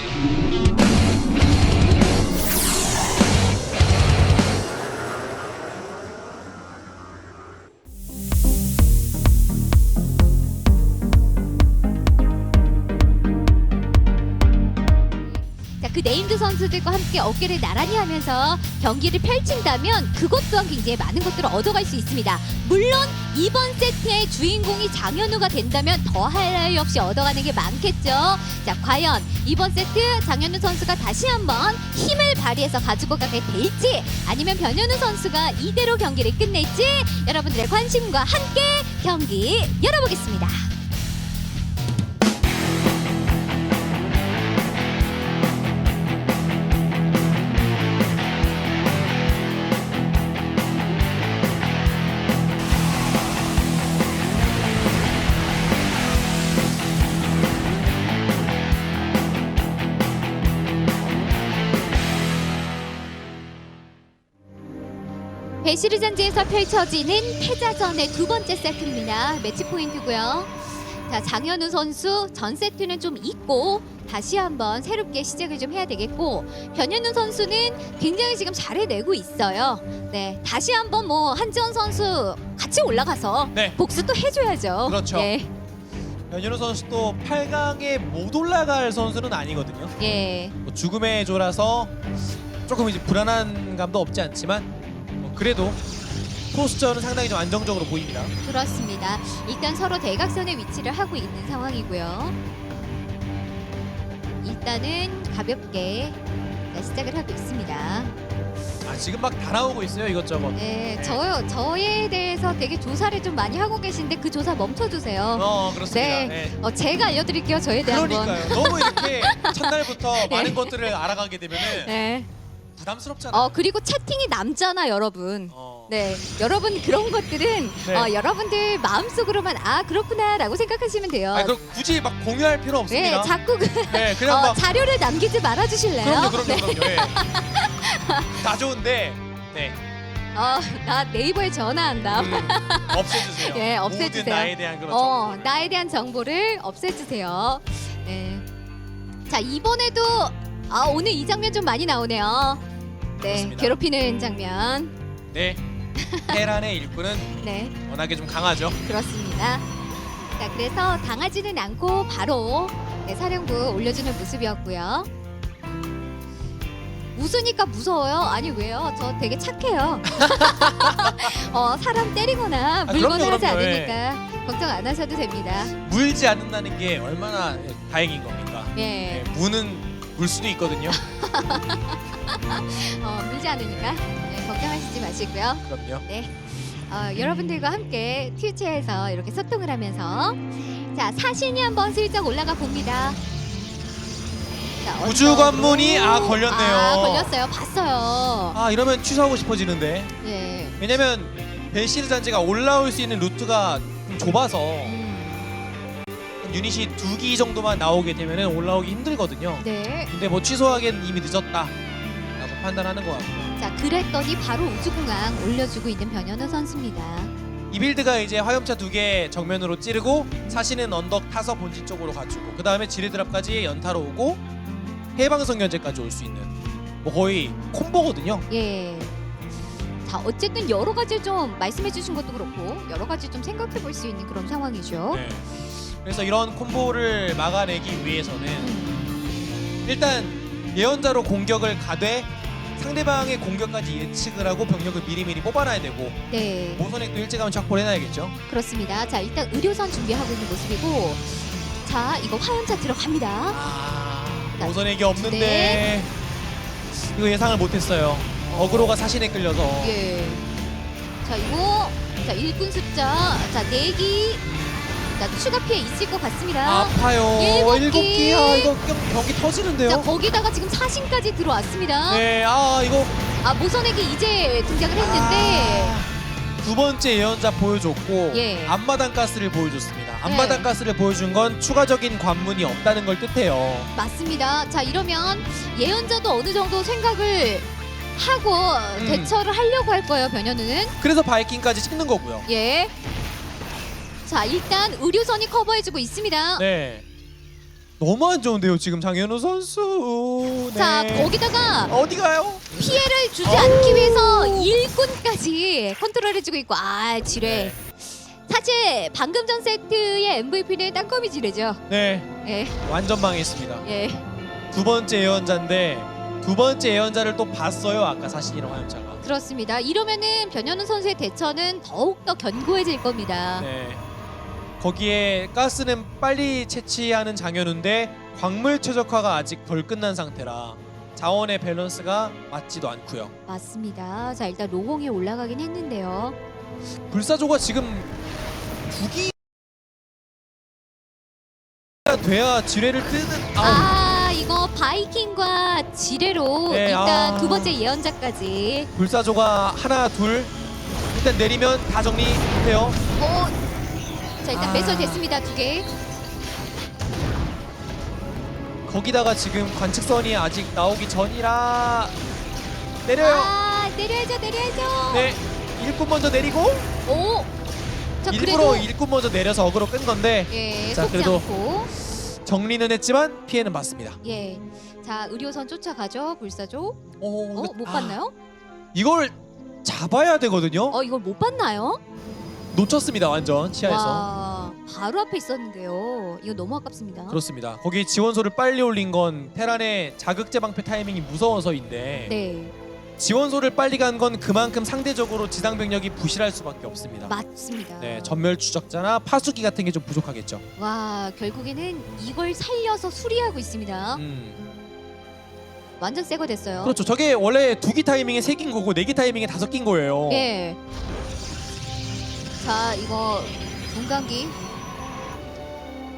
자, 선수들과 함께 어깨를 나란히 하면서 경기를 펼친다면 그것 또한 굉장히 많은 것들을 얻어갈 수 있습니다. 물론 이번 세트의 주인공이 장현우가 된다면 더할 나위 없이 얻어가는 게 많겠죠. 자, 과연 이번 세트 장현우 선수가 다시 한번 힘을 발휘해서 가지고 가게 될지 아니면 변현우 선수가 이대로 경기를 끝낼지 여러분들의 관심과 함께 경기 열어보겠습니다. 배시르전지에서 펼쳐지는 패자전의 두 번째 세트입니다. 매치 포인트고요. 자, 장현우 선수 전 세트는 좀 잊고 다시 한번 새롭게 시작을 좀 해야 되겠고 변현우 선수는 굉장히 지금 잘해내고 있어요. 네, 다시 한번 뭐 한지원 선수 같이 올라가서 네. 복수 또 해줘야죠. 그렇죠. 예, 변현우 선수도 8강에 못 올라갈 선수는 아니거든요. 예. 뭐 죽음의 조라서 조금 이제 불안한 감도 없지 않지만 뭐 그래도 포스전은 상당히 좀 안정적으로 보입니다. 그렇습니다. 일단 서로 대각선에 위치를 하고 있는 상황이고요. 일단은 가볍게 자, 시작을 하고 있습니다. 아 지금 막다 나오고 있어요 이것저것. 네, 저 저에 대해서 되게 조사를 좀 많이 하고 계신데 그 조사 멈춰주세요. 어 그렇습니다. 네. 네. 어, 제가 알려드릴게요. 저에 대한 건. 그러니까요. 너무 이렇게 첫날부터 많은 것들을 알아가게 되면은 네. 부담스럽잖아요. 어 그리고 채팅이 남잖아, 여러분. 어. 네, 여러분 그런 것들은 네. 어, 여러분들 마음속으로만 아 그렇구나라고 생각하시면 돼요. 아니, 그럼 굳이 막 공유할 필요 네, 없습니다. 자꾸 그, 네, 그냥 어, 막 자료를 남기지 말아주실래요? 그럼요, 그럼요, 네. 그럼요. 예. 다 좋은데 네. 어, 나 네이버에 전화한다. 음, 없애주세요. 예, 모든 없애주세요. 나에 대한 그런 어, 정보를. 나에 대한 정보를 없애주세요. 네. 자, 이번에도 아, 오늘 이 장면 좀 많이 나오네요. 네, 그렇습니다. 괴롭히는 장면. 네. 테란의 일꾼은 네, 워낙에 좀 강하죠. 그렇습니다. 자, 그래서 당하지는 않고 바로 네, 사령부 올려주는 모습이었고요. 웃으니까 무서워요? 아니 왜요? 저 되게 착해요. 어, 사람 때리거나 아, 그럼요, 하지 그럼요. 않으니까 걱정 안 하셔도 됩니다. 물지 않는다는 게 얼마나 다행인 겁니까? 예. 네, 무는 물 수도 있거든요. 어, 물지 않으니까 네, 걱정하시지 마시고요. 그럼요. 어, 여러분들과 함께 튜체에서 이렇게 소통을 하면서 자 사신이 한번 슬쩍 올라가 봅니다. 자, 우주. 관문이, 아, 걸렸네요. 아, 걸렸어요. 봤어요. 아 이러면 취소하고 싶어지는데 예. 왜냐면 벨시르 잔지가 올라올 수 있는 루트가 좀 좁아서 음, 유닛이 두 기 정도만 나오게 되면 올라오기 힘들거든요. 네. 근데 뭐 취소하기엔 이미 늦었다 라고 판단하는 것 같고 자 그랬더니 바로 우주공항 올려주고 있는 변현우 선수입니다. 이 빌드가 이제 화염차 두 개 정면으로 찌르고 사신은 언덕 타서 본진 쪽으로 갖추고 그 다음에 지뢰드랍까지 연타로 오고 해방성 견제까지 올 수 있는 뭐 거의 콤보거든요. 예. 자 어쨌든 여러 가지 좀 말씀해 주신 것도 그렇고 여러 가지 좀 생각해 볼 수 있는 그런 상황이죠. 네. 그래서 이런 콤보를 막아내기 위해서는 음, 일단 예언자로 공격을 가되 상대방의 공격까지 예측을 하고 병력을 미리미리 뽑아놔야 되고 네. 모선액도 일찌감치 확보를 해놔야겠죠. 그렇습니다. 자 일단 의료선 준비하고 있는 모습이고 자 이거 화염차 들어갑니다. 아, 자, 모선액이 없는데 네. 이거 예상을 못했어요. 어그로가 사신에 끌려서 예. 자 이거 자 일꾼 숫자 자 네기 자 추가 피해 있을 것 같습니다. 아파요. 일곱 일곱 기. 기야 이거 경- 경기 터지는데요. 자 거기다가 지금 사신까지 들어왔습니다. 네, 아 이거 아 모선액이 이제 등장을 했는데 아, 두 번째 예언자 보여줬고 예. 앞마당 가스를 보여줬습니다. 앞마당 네. 가스를 보여준 건 추가적인 관문이 없다는 걸 뜻해요. 맞습니다. 자 이러면 예언자도 어느 정도 생각을 하고 음. 대처를 하려고 할 거예요 변현우는. 그래서 바이킹까지 찍는 거고요. 예. 자 일단 의료선이 커버해주고 있습니다. 네. 너무 안 좋은데요 지금 장현우 선수. 네. 자 거기다가 어디 가요? 피해를 주지 않기 위해서 일꾼까지 컨트롤해주고 있고 아 지뢰. 사실 방금 전 세트의 MVP는 땅거미 지뢰죠. 네, 예, 완전 망했습니다. 예. 두 번째 예언자인데 두 번째 예언자를 또 봤어요 아까 사신이랑 화염차가. 그렇습니다. 이러면은 변현우 선수의 대처는 더욱 더 견고해질 겁니다. 네. 거기에 가스는 빨리 채취하는 장현우인데 광물 최적화가 아직 덜 끝난 상태라 자원의 밸런스가 맞지도 않고요. 맞습니다. 자 일단 로공에 올라가긴 했는데요. 불사조가 지금 두기 돼야 지뢰를 뜨는 아우 아 이거 바이킹과 지뢰로 네, 일단 아. 두 번째 예언자까지. 불사조가 하나 둘 일단 내리면 다 정리해요. 오. 자 일단 아. 매설됐습니다 두 개. 거기다가 지금 관측선이 아직 나오기 전이라 내려요. 아 내려야죠 내려야죠. 네 일꾼 먼저 내리고 오. 자 일부러 그래도 일꾼 먼저 내려서 어그로 끈 건데 예 자, 속지 그래도- 않고 정리는 했지만 피해는 봤습니다. 예. 자 의료선 쫓아가죠 불사조. 오, 어 못 아, 봤나요? 이걸 잡아야 되거든요. 어 이걸 못 봤나요? 놓쳤습니다 완전 시야에서. 와 바로 앞에 있었는데요. 이거 너무 아깝습니다. 그렇습니다. 거기 지원소를 빨리 올린 건 테란의 자극제 방패 타이밍이 무서워서인데 네 지원소를 빨리 간 건 그만큼 상대적으로 지상 병력이 부실할 수밖에 없습니다. 맞습니다. 네, 전멸 추적자나 파수기 같은 게 좀 부족하겠죠. 와 결국에는 이걸 살려서 수리하고 있습니다. 음. 완전 새거 됐어요. 그렇죠. 저게 원래 두 기 타이밍에 세 긴 거고 네 기 타이밍에 다섯 긴 거예요. 예. 자 이거 분광기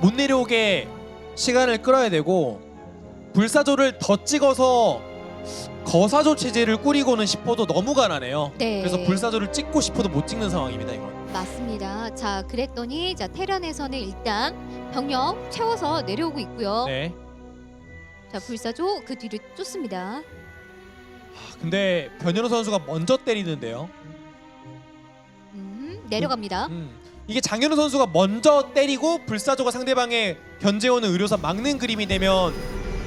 못 내려오게 시간을 끌어야 되고 불사조를 더 찍어서 거사조 체제를 꾸리고는 싶어도 너무 가난해요. 네. 그래서 불사조를 찍고 싶어도 못 찍는 상황입니다. 이건. 맞습니다. 자 그랬더니 자 테란에서는 일단 병력 채워서 내려오고 있고요. 네. 자 불사조 그 뒤를 쫓습니다. 근데 변현우 선수가 먼저 때리는데요. 음, 내려갑니다. 음. 이게 장현우 선수가 먼저 때리고 불사조가 상대방의 견제오는 의료선 막는 그림이 되면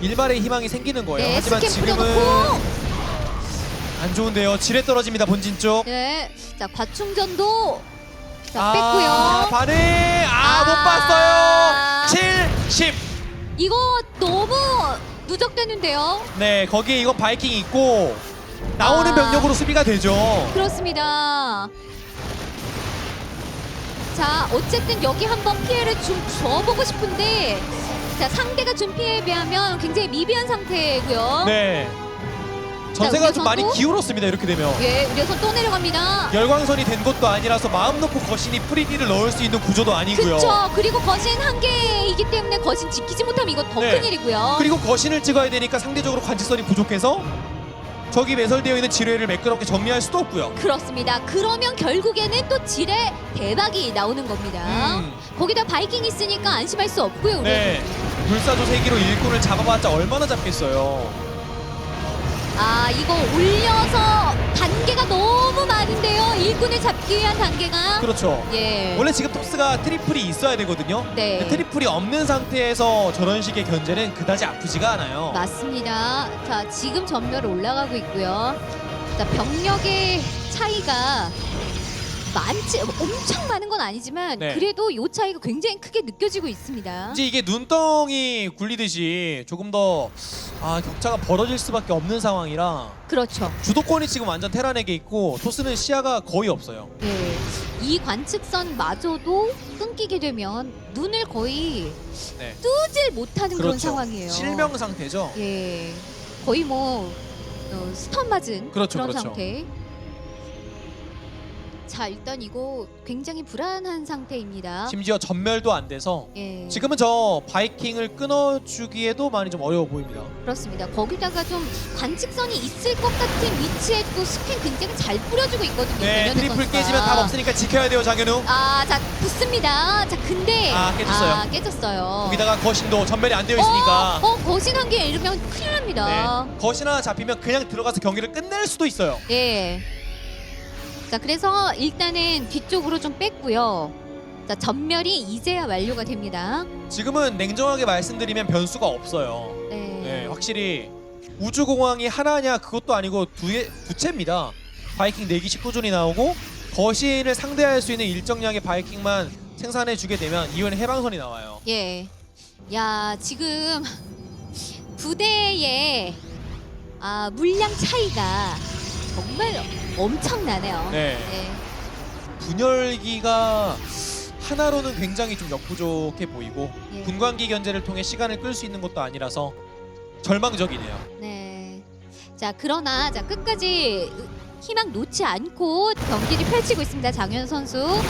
일말의 희망이 생기는 거예요. 네 하지만 스캔 지금은 뿌려놓고 안 좋은데요. 지뢰 떨어집니다. 본진 쪽. 네. 자 과충전도 자 아, 뺐고요. 반응 아, 못 아. 봤어요. 7, 10. 이거 너무 누적되는데요. 네, 거기에 이건 바이킹이 있고 나오는 아. 병력으로 수비가 되죠. 그렇습니다. 자, 어쨌든 여기 한번 피해를 좀 줘보고 싶은데, 자 상대가 준 피해에 비하면 굉장히 미비한 상태고요. 네. 전세가 좀 우려선도? 많이 기울었습니다. 이렇게 되면. 예, 우려선 또 내려갑니다. 열광선이 된 것도 아니라서 마음 놓고 거신이 프리디를 넣을 수 있는 구조도 아니고요. 그쵸. 그리고 거신 한 개이기 때문에 거신 지키지 못하면 이거 더 네. 큰일이고요. 그리고 거신을 찍어야 되니까 상대적으로 관측선이 부족해서 저기 매설되어 있는 지뢰를 매끄럽게 정리할 수도 없고요. 그렇습니다. 그러면 결국에는 또 지뢰 대박이 나오는 겁니다. 음, 거기다 바이킹 있으니까 안심할 수 없고요. 우리. 네. 불사조 세기로 일꾼을 잡아봤자 얼마나 잡겠어요. 아 이거 올려서 단계가 너무 많은데요. 일꾼을 잡기 위한 단계가. 그렇죠. 예. 원래 지금 토스가 트리플이 있어야 되거든요. 네. 근데 트리플이 없는 상태에서 저런 식의 견제는 그다지 아프지가 않아요. 맞습니다. 자 지금 전멸 올라가고 있고요. 자 병력의 차이가 많지 엄청 많은 건 아니지만 네. 그래도 요 차이가 굉장히 크게 느껴지고 있습니다. 이제 이게 눈덩이 굴리듯이 조금 더 아, 격차가 벌어질 수밖에 없는 상황이라 그렇죠. 주도권이 지금 완전 테란에게 있고 토스는 시야가 거의 없어요. 예. 이 관측선마저도 끊기게 되면 눈을 거의 네. 뜨질 못하는 그런 그렇죠. 상황이에요. 실명 상태죠. 예, 거의 뭐 어, 스턴 맞은 그렇죠, 런 그렇죠. 상태. 자, 일단 이거 굉장히 불안한 상태입니다. 심지어 전멸도 안 돼서 예, 지금은 저 바이킹을 끊어주기에도 많이 좀 어려워 보입니다. 그렇습니다. 거기다가 좀 관측선이 있을 것 같은 위치에 또 스캔 굉장히 잘 뿌려주고 있거든요. 네, 트리플 선수가. 깨지면 답 없으니까 지켜야 돼요, 장현우. 아, 자 붙습니다. 자, 근데 아, 깨졌어요. 아, 깨졌어요. 거기다가 거신도 전멸이 안 되어 있으니까. 어, 어 거신 한개 이러면 큰일 납니다. 네. 거신 하나 잡히면 그냥 들어가서 경기를 끝낼 수도 있어요. 예. 자, 그래서 일단은 뒤쪽으로 좀 뺐고요. 자, 전멸이 이제야 완료가 됩니다. 지금은 냉정하게 말씀드리면 변수가 없어요. 네. 네, 확실히 우주공항이 하나냐 그것도 아니고 두, 개- 두 채입니다. 바이킹 4기 19존이 나오고 거신을 상대할 수 있는 일정량의 바이킹만 생산해 주게 되면 이후에는 해방선이 나와요. 예. 야, 지금 부대의 아, 물량 차이가 정말 엄청나네요. 네. 네. 분열기가 하나로는 굉장히 좀 역부족해 보이고 예. 분광기 견제를 통해 시간을 끌 수 있는 것도 아니라서 절망적이네요. 네. 자, 그러나 자, 끝까지 희망 놓지 않고 경기를 펼치고 있습니다. 장현 선수.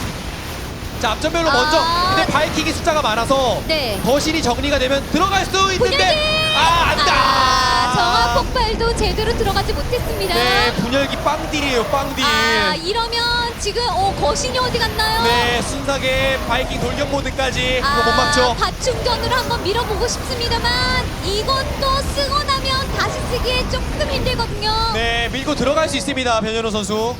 자 앞전면으로 아. 먼저 근데 바이킹이 숫자가 많아서 네. 거신이 정리가 되면 들어갈 수 있는데 분열기! 아 안다. 아, 정화 폭발도 제대로 들어가지 못했습니다. 네 분열기 빵딜이에요 빵딜. 아, 이러면 지금 어, 거신이 어디 갔나요? 네 순삭의 바이킹 돌격 모드까지 아, 못 막죠. 과충전으로 한번 밀어보고 싶습니다만 이것도 쓰고 나면 다시 쓰기에 조금 힘들거든요. 네 밀고 들어갈 수 있습니다 변현우 선수.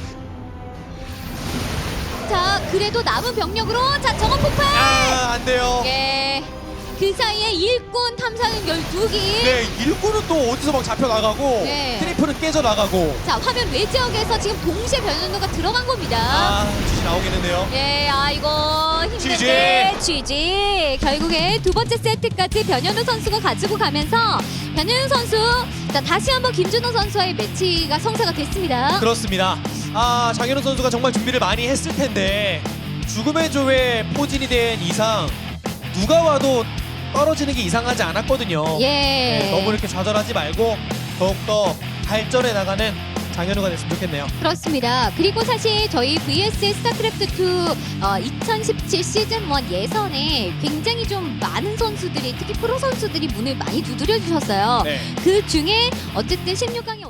자, 그래도 남은 병력으로 자 정원 폭발. 아 안 돼요. 예. 그 사이에 일꾼 탐사는 12기. 네 일구는 또 어디서 막 잡혀 나가고 네. 트리플은 깨져 나가고. 자, 화면 외 지역에서 지금 동시에 변현우가 들어간 겁니다. 아 주시 나오겠는데요. 예, 아이고 힘든데 GG. 결국에 두 번째 세트까지 변현우 선수가 가지고 가면서 변현우 선수 자 다시 한번 김준호 선수와의 매치가 성사가 됐습니다. 그렇습니다. 아 장현우 선수가 정말 준비를 많이 했을 텐데 죽음의 조에 포진이 된 이상 누가 와도 떨어지는 게 이상하지 않았거든요. 예. 네, 너무 이렇게 좌절하지 말고 더욱더 발전해 나가는 장현우가 됐으면 좋겠네요. 그렇습니다. 그리고 사실 저희 VS 스타크래프트2 어, 2017 시즌 1 예선에 굉장히 좀 많은 선수들이 특히 프로 선수들이 문을 많이 두드려 주셨어요. 네. 그 중에 어쨌든 16강에